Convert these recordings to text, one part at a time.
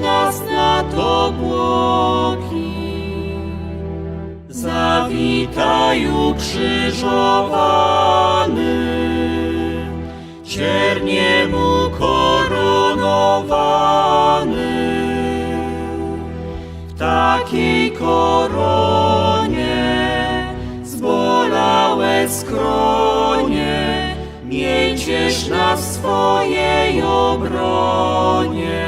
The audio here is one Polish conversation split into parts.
nas na to błoki. Zawitaj ukrzyżowany, ciernie mu koronowany. W takiej koronie zbolałe skronie, miej ciesz nas w swojej obronie.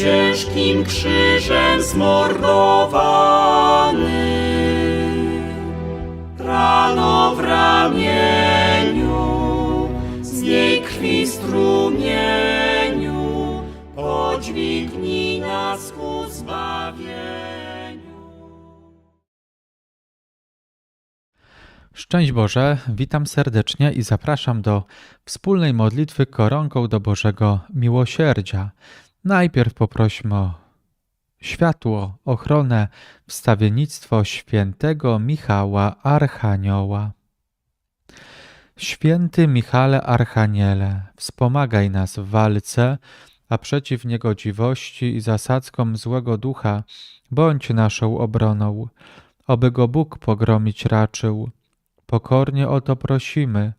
ciężkim krzyżem zmordowany. Rano w ramieniu, z niej krwi strumieniu, podźwignij nas ku zbawieniu. Szczęść Boże, witam serdecznie i zapraszam do wspólnej modlitwy koronką do Bożego Miłosierdzia. Najpierw poprośmy o światło, ochronę, wstawiennictwo świętego Michała Archanioła. Święty Michale Archaniele, wspomagaj nas w walce, a przeciw niegodziwości i zasadzkom złego ducha bądź naszą obroną, oby go Bóg pogromić raczył. Pokornie o to prosimy,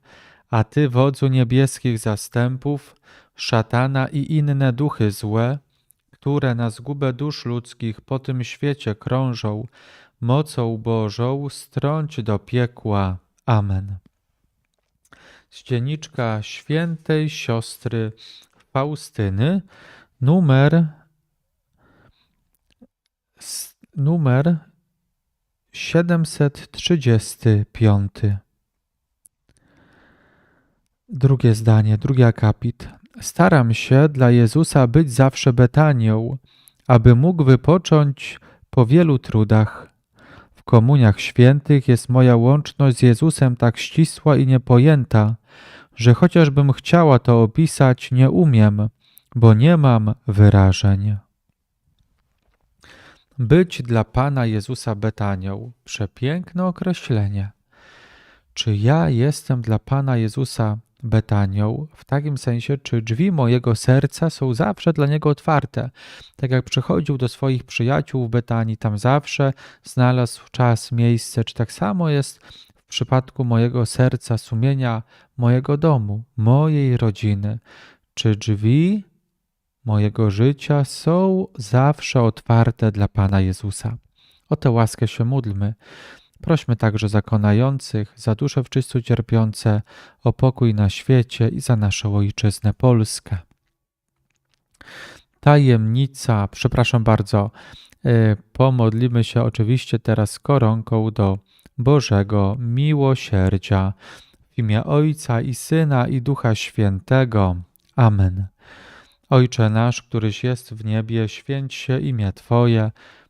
a Ty, wodzu niebieskich zastępów, szatana i inne duchy złe, które na zgubę dusz ludzkich po tym świecie krążą, mocą Bożą strąć do piekła. Amen. Z dzienniczka świętej siostry Faustyny, numer, numer 735. Drugie zdanie, drugi akapit. Staram się dla Jezusa być zawsze Betanią, aby mógł wypocząć po wielu trudach. W komuniach świętych jest moja łączność z Jezusem tak ścisła i niepojęta, że chociażbym chciała to opisać, nie umiem, bo nie mam wyrażeń. Być dla Pana Jezusa Betanią. Przepiękne określenie. Czy ja jestem dla Pana Jezusa Betanią? W takim sensie, czy drzwi mojego serca są zawsze dla Niego otwarte? Tak jak przychodził do swoich przyjaciół w Betanii, tam zawsze znalazł czas, miejsce. Czy tak samo jest w przypadku mojego serca, sumienia, mojego domu, mojej rodziny? Czy drzwi mojego życia są zawsze otwarte dla Pana Jezusa. O tę łaskę się módlmy. Prośmy także za konających, za dusze w czystu cierpiące, o pokój na świecie i za naszą ojczyznę Polskę. Tajemnica, przepraszam bardzo, y, pomodlimy się oczywiście teraz koronką do Bożego Miłosierdzia. W imię Ojca i Syna i Ducha Świętego. Amen. Ojcze nasz, któryś jest w niebie, święć się imię Twoje,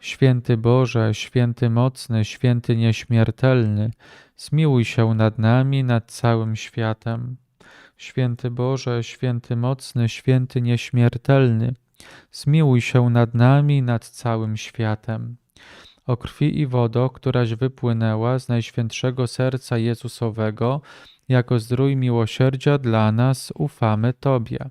Święty Boże, święty mocny, święty nieśmiertelny, zmiłuj się nad nami, nad całym światem. Święty Boże, święty mocny, święty nieśmiertelny, zmiłuj się nad nami, nad całym światem. O krwi i wodo, któraś wypłynęła z Najświętszego Serca Jezusowego, jako zdrój miłosierdzia dla nas ufamy Tobie.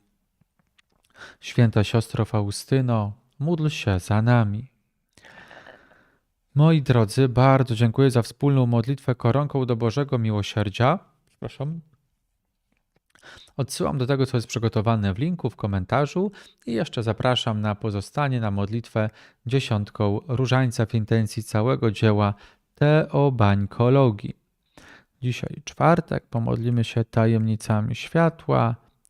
Święta siostro Faustyno, módl się za nami. Moi drodzy, bardzo dziękuję za wspólną modlitwę koronką do Bożego Miłosierdzia. Przepraszam. Odsyłam do tego, co jest przygotowane w linku w komentarzu i jeszcze zapraszam na pozostanie na modlitwę dziesiątką różańca w intencji całego dzieła teobańkologii. Dzisiaj czwartek, pomodlimy się tajemnicami światła.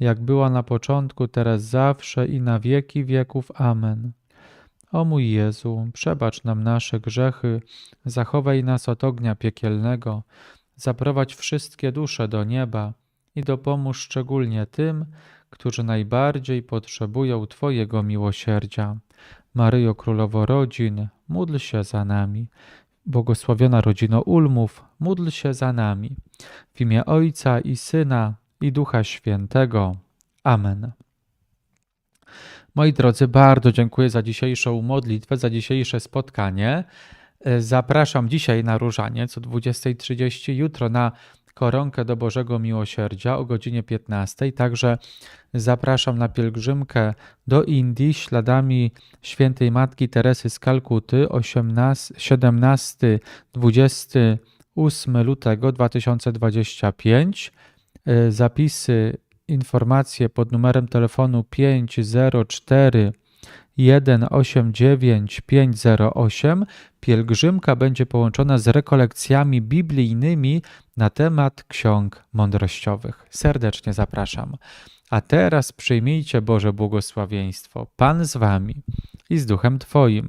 jak była na początku, teraz zawsze i na wieki wieków. Amen. O mój Jezu, przebacz nam nasze grzechy, zachowaj nas od ognia piekielnego, zaprowadź wszystkie dusze do nieba i dopomóż szczególnie tym, którzy najbardziej potrzebują Twojego miłosierdzia. Maryjo Królowo Rodzin, módl się za nami. Błogosławiona rodzino Ulmów, módl się za nami. W imię Ojca i Syna i Ducha Świętego. Amen. Moi drodzy, bardzo dziękuję za dzisiejszą modlitwę, za dzisiejsze spotkanie. Zapraszam dzisiaj na różaniec o 20.30, jutro na koronkę do Bożego Miłosierdzia o godzinie 15. Także zapraszam na pielgrzymkę do Indii śladami świętej Matki Teresy z Kalkuty 17-28 lutego 2025. e, zapisy, informacje pod numerem telefonu 504 189 508 pielgrzymka będzie połączona z rekolekcjami biblijnymi na temat ksiąg mądrościowych. Serdecznie zapraszam. A teraz przyjmijcie Boże błogosławieństwo. Pan z wami i z duchem Twoim.